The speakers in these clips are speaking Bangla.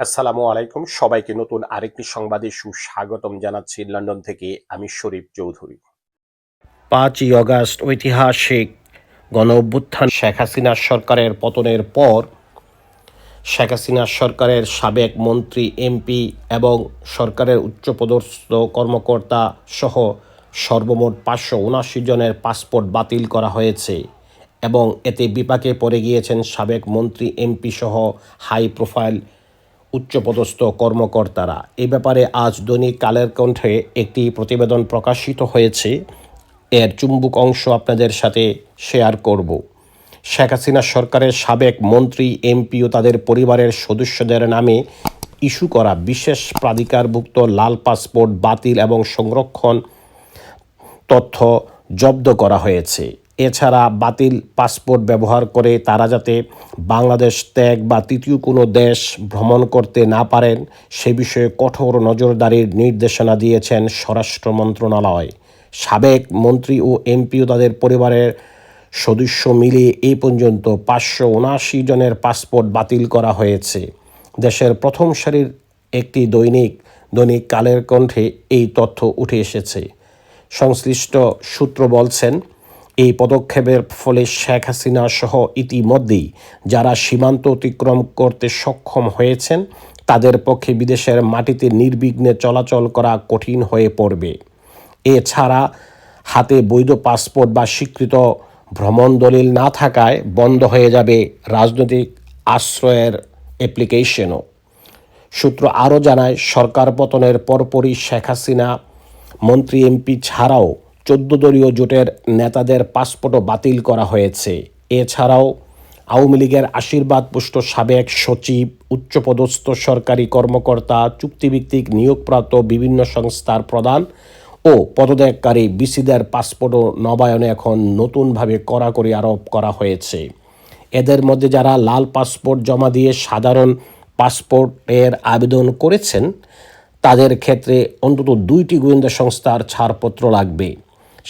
আসসালামু আলাইকুম। সবাইকে নতুন আরেকটি সংবাদে সুস্বাগতম জানাচ্ছি লন্ডন থেকে আমি শরীফ চৌধুরী। পাঁচই অগাস্ট ঐতিহাসিক গণ অভ্যুত্থান। শেখ হাসিনা সরকারের পতনের পর শেখ হাসিনা সরকারের সাবেক মন্ত্রী, এমপি এবং সরকারের উচ্চপদস্থ কর্মকর্তা সহ সর্বমোট পাঁচশো উনাশি জনের পাসপোর্ট বাতিল করা হয়েছে এবং এতে বিপাকে পড়ে গিয়েছেন সাবেক মন্ত্রী, এমপি সহ হাই প্রোফাইল উচ্চপদস্থ কর্মকর্তারা। এ ব্যাপারে আজ দৈনিক কালের কণ্ঠে একটি প্রতিবেদন প্রকাশিত হয়েছে। এর চুম্বুক অংশ আপনাদের সাথে শেয়ার করব। শেখ হাসিনা সরকারের সাবেক মন্ত্রী, এমপি ও তাদের পরিবারের সদস্যদের নামে ইস্যু করা বিশেষ প্রাধিকারভুক্ত লাল পাসপোর্ট বাতিল এবং সংরক্ষণ তথ্য জব্দ করা হয়েছে। এছাড়া বাতিল পাসপোর্ট ব্যবহার করে তারা যাতে বাংলাদেশ ত্যাগ বা তৃতীয় কোনো দেশ ভ্রমণ করতে না পারেন, সে বিষয়ে কঠোর নজরদারির নির্দেশনা দিয়েছেন স্বরাষ্ট্র মন্ত্রণালয়। সাবেক মন্ত্রী ও এমপিও তাদের পরিবারের সদস্য মিলিয়ে এ পর্যন্ত পাঁচশো উনআশি জনের পাসপোর্ট বাতিল করা হয়েছে। দেশের প্রথম সারির একটি দৈনিক দৈনিক কালের কণ্ঠে এই তথ্য উঠে এসেছে। সংশ্লিষ্ট সূত্র বলছেন এই পদক্ষেপের ফলে শেখ হাসিনা সহ ইতিমধ্যেই যারা সীমান্ত অতিক্রম করতে সক্ষম হয়েছেন, তাদের পক্ষে বিদেশের মাটিতে নির্বিঘ্নে চলাচল করা কঠিন হয়ে পড়বে। এছাড়া হাতে বৈধ পাসপোর্ট বা স্বীকৃত ভ্রমণ দলিল না থাকায় বন্ধ হয়ে যাবে রাজনৈতিক আশ্রয়ের অ্যাপ্লিকেশনও। সূত্র আরও জানায়, সরকার পতনের পরপরই শেখ হাসিনা মন্ত্রী এমপি ছাড়াও চোদ্দ দলীয় জোটের নেতাদের পাসপোর্টও বাতিল করা হয়েছে। এছাড়াও আওয়ামী লীগের আশীর্বাদ পুষ্ট সাবেক সচিব, উচ্চপদস্থ সরকারি কর্মকর্তা, চুক্তিভিত্তিক নিয়োগপ্রাপ্ত বিভিন্ন সংস্থার প্রধান ও পদত্যাগকারী বিসিদের পাসপোর্টও নবায়নে এখন নতুনভাবে কড়াকড়ি আরোপ করা হয়েছে। এদের মধ্যে যারা লাল পাসপোর্ট জমা দিয়ে সাধারণ পাসপোর্টের আবেদন করেছেন, তাদের ক্ষেত্রে অন্তত দুইটি গোয়েন্দা সংস্থার ছাড়পত্র লাগবে।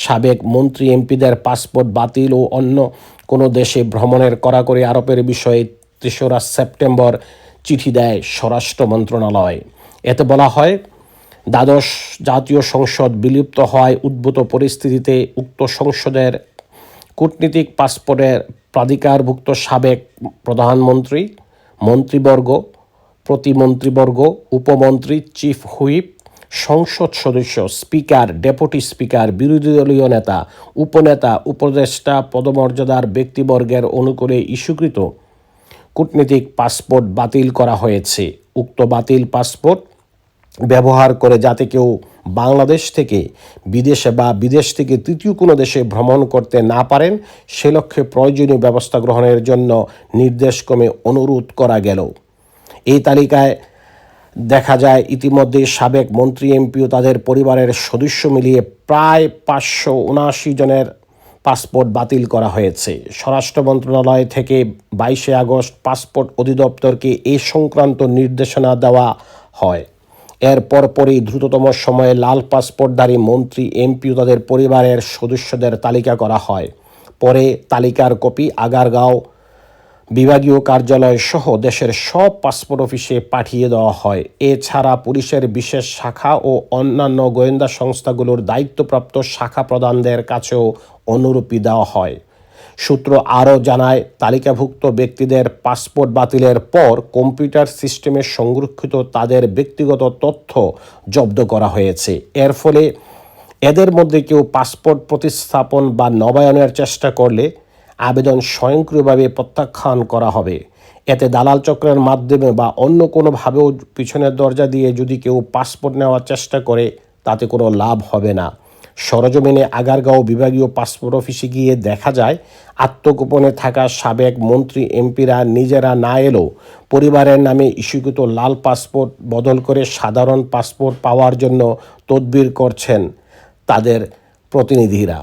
সাবেক মন্ত্রী এমপিদের পাসপোর্ট বাতিল ও অন্য কোনো দেশে ভ্রমণের কড়াকড়ি আরোপের বিষয়ে তেসরা সেপ্টেম্বর চিঠি দেয় স্বরাষ্ট্র মন্ত্রণালয়। এতে বলা হয়, দ্বাদশ জাতীয় সংসদ বিলুপ্ত হওয়ায় উদ্ভূত পরিস্থিতিতে উক্ত সংসদের কূটনীতিক পাসপোর্টের প্রাধিকারভুক্ত সাবেক প্রধানমন্ত্রী, মন্ত্রীবর্গ, প্রতিমন্ত্রীবর্গ, উপমন্ত্রী, চিফ হুইপ সংসদ সদস্য, স্পিকার, ডেপুটি স্পিকার, বিরোধী দলীয় নেতা, উপনেতা, উপদেষ্টা, পদমর্যাদার ব্যক্তিবর্গের অনুকূলে ইস্যুকৃত। কূটনীতিক পাসপোর্ট বাতিল করা হয়েছে। উক্ত বাতিল পাসপোর্ট ব্যবহার করে যাতে কেউ বাংলাদেশ থেকে বিদেশে বা বিদেশ থেকে তৃতীয় কোনো দেশে ভ্রমণ করতে না পারেন, সে লক্ষ্যে প্রয়োজনীয় ব্যবস্থা গ্রহণের জন্য নির্দেশক্রমে অনুরোধ করা গেল। এই তালিকায় দেখা যায় ইতিমধ্যে সাবেক মন্ত্রী এমপি ও তাদের পরিবারের সদস্য মিলিয়ে প্রায় পাঁচশো উনআশি জনের পাসপোর্ট বাতিল করা হয়েছে। স্বরাষ্ট্র মন্ত্রণালয় থেকে বাইশে আগস্ট পাসপোর্ট অধিদপ্তরকে এ সংক্রান্ত নির্দেশনা দেওয়া হয়। এর পরপরই দ্রুততম সময়ে লাল পাসপোর্টধারী মন্ত্রী এমপি ও তাদের পরিবারের সদস্যদের তালিকা করা হয়। পরে তালিকার কপি আগারগাঁও বিভাগীয় কার্যালয় সহ দেশের সব পাসপোর্ট অফিসে পাঠিয়ে দেওয়া হয়। এছাড়া পুলিশের বিশেষ শাখা ও অন্যান্য গোয়েন্দা সংস্থাগুলোর দায়িত্বপ্রাপ্ত শাখা প্রধানদের কাছেও অনুরূপী দেওয়া হয়। সূত্র আরও জানায়, তালিকাভুক্ত ব্যক্তিদের পাসপোর্ট বাতিলের পর কম্পিউটার সিস্টেমে সংরক্ষিত তাদের ব্যক্তিগত তথ্য জব্দ করা হয়েছে। এর ফলে এদের মধ্যে কেউ পাসপোর্ট প্রতিস্থাপন বা নবায়নের চেষ্টা করলে আবেদন স্বয়ংক্রিয়ভাবে প্রত্যাখ্যান করা হবে। এতে দালাল চক্রের মাধ্যমে বা অন্য কোনোভাবেও পিছনের দরজা দিয়ে যদি কেউ পাসপোর্ট নেওয়ার চেষ্টা করে, তাতে কোনো লাভ হবে না। সরজমিনে আগারগাঁও বিভাগীয় পাসপোর্ট অফিসে গিয়ে দেখা যায়, আত্মগোপনে থাকা সাবেক মন্ত্রী এমপিরা নিজেরা না এলেও পরিবারের নামে ইস্যুকৃত লাল পাসপোর্ট বদল করে সাধারণ পাসপোর্ট পাওয়ার জন্য তদবির করছেন তাদের প্রতিনিধিরা।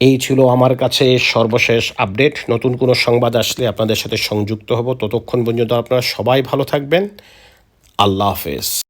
এই ছিল আমার কাছে সর্বশেষ আপডেট। নতুন কোনো সংবাদ আসলে আপনাদের সাথে সংযুক্ত হব। ততক্ষণ পর্যন্ত আপনারা সবাই ভালো থাকবেন। আল্লাহ হাফেজ।